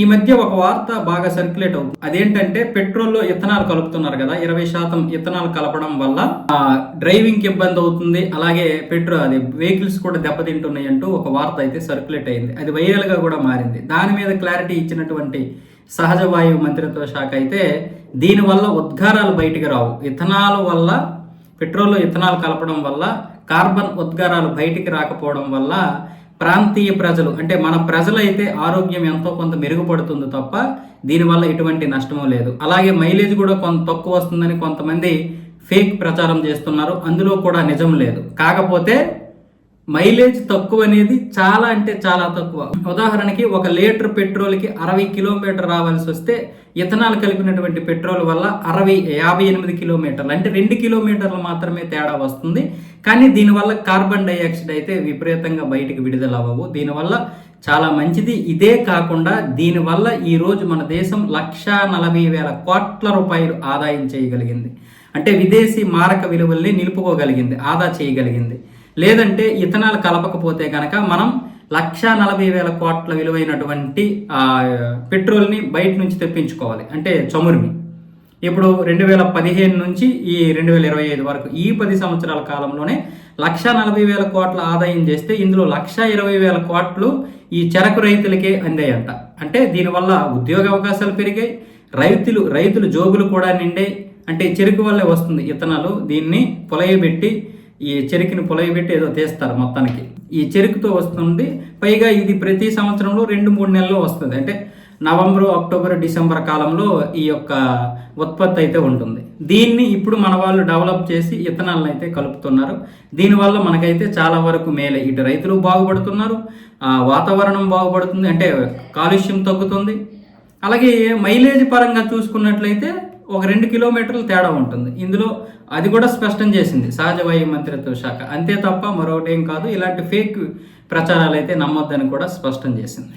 ఈ మధ్య ఒక వార్త బాగా సర్క్యులేట్ అవుతుంది అదేంటంటే పెట్రోల్లో ఇథనాల్ కలుపుతున్నారు కదా ఇరవై శాతం ఇథనాల్ కలపడం వల్ల డ్రైవింగ్కి ఇబ్బంది అవుతుంది. అలాగే పెట్రోల్ అది వెహికల్స్ కూడా దెబ్బతింటున్నాయి అంటూ ఒక వార్త అయితే సర్క్యులేట్ అయింది. అది వైరల్గా కూడా మారింది. దాని మీద క్లారిటీ ఇచ్చినటువంటి సహజ వాయువు మంత్రిత్వ శాఖ అయితే దీనివల్ల ఉద్గారాలు బయటికి రావు. ఇథనాల్ వల్ల పెట్రోల్లో ఇథనాల్ కలపడం వల్ల కార్బన్ ఉద్గారాలు బయటికి రాకపోవడం వల్ల ప్రాంతీయ ప్రజలు అంటే మన ప్రజలైతే ఆరోగ్యం ఎంతో కొంత మెరుగుపడుతుంది తప్ప దీనివల్ల ఎటువంటి నష్టము లేదు. అలాగే మైలేజ్ కూడా కొంత తక్కువ వస్తుందని కొంతమంది ఫేక్ ప్రచారం చేస్తున్నారు. అందులో కూడా నిజం లేదు. కాకపోతే మైలేజ్ తక్కువ అనేది చాలా అంటే చాలా తక్కువ. ఉదాహరణకి ఒక లీటర్ పెట్రోల్కి అరవై కిలోమీటర్ రావాల్సి వస్తే ఇథనాల్ కలిపినటువంటి పెట్రోల్ వల్ల అరవై యాభై ఎనిమిది కిలోమీటర్లు అంటే రెండు కిలోమీటర్లు మాత్రమే తేడా వస్తుంది. కానీ దీనివల్ల కార్బన్ డైఆక్సైడ్ అయితే విపరీతంగా బయటకు విడుదల అవ్వవు. దీనివల్ల చాలా మంచిది. ఇదే కాకుండా దీనివల్ల ఈరోజు మన దేశం లక్షా నలభై వేల కోట్ల రూపాయలు ఆదాయం చేయగలిగింది. అంటే విదేశీ మారక విలువల్ని నిలుపుకోగలిగింది ఆదా చేయగలిగింది. లేదంటే ఇథనాల్ కలపకపోతే కనుక మనం లక్షా నలభై వేల కోట్ల విలువైనటువంటి పెట్రోల్ని బయట నుంచి తెప్పించుకోవాలి. అంటే చమురుని. ఇప్పుడు రెండు వేల పదిహేను నుంచి ఈ రెండు వేల ఇరవై ఐదు వరకు ఈ పది సంవత్సరాల కాలంలోనే లక్ష నలభై వేల కోట్ల ఆదాయం చేస్తే ఇందులో లక్ష ఇరవై వేల కోట్లు ఈ చెరకు రైతులకే అందాయంట. అంటే దీనివల్ల ఉద్యోగ అవకాశాలు పెరిగాయి రైతులు రైతులు జోబులు కూడా నిండాయి. అంటే చెరుకు వల్లే వస్తుంది ఇతనాలు దీన్ని పొలయబెట్టి ఈ చెరుకుని పొలయబెట్టి ఏదో తీస్తారు మొత్తానికి. ఈ చెరుకుతో వస్తుంది. పైగా ఇది ప్రతి సంవత్సరంలో రెండు మూడు నెలల్లో వస్తుంది. అంటే నవంబర్ అక్టోబర్ డిసెంబర్ కాలంలో ఈ యొక్క ఉత్పత్తి అయితే ఉంటుంది. దీన్ని ఇప్పుడు మన వాళ్ళు డెవలప్ చేసి ఇథనాలను అయితే కలుపుతున్నారు. దీనివల్ల మనకైతే చాలా వరకు మేలే. ఇటు రైతులు బాగుపడుతున్నారు. వాతావరణం బాగుపడుతుంది. అంటే కాలుష్యం తగ్గుతుంది. అలాగే మైలేజ్ పరంగా చూసుకున్నట్లయితే ఒక రెండు కిలోమీటర్లు తేడా ఉంటుంది. ఇందులో అది కూడా స్పష్టం చేసింది. సహజ వాయు మంత్రిత్వ శాఖ. అంతే తప్ప మరొకటి ఏం కాదు. ఇలాంటి ఫేక్ ప్రచారాలు అయితే నమ్మొద్దని కూడా స్పష్టం చేసింది.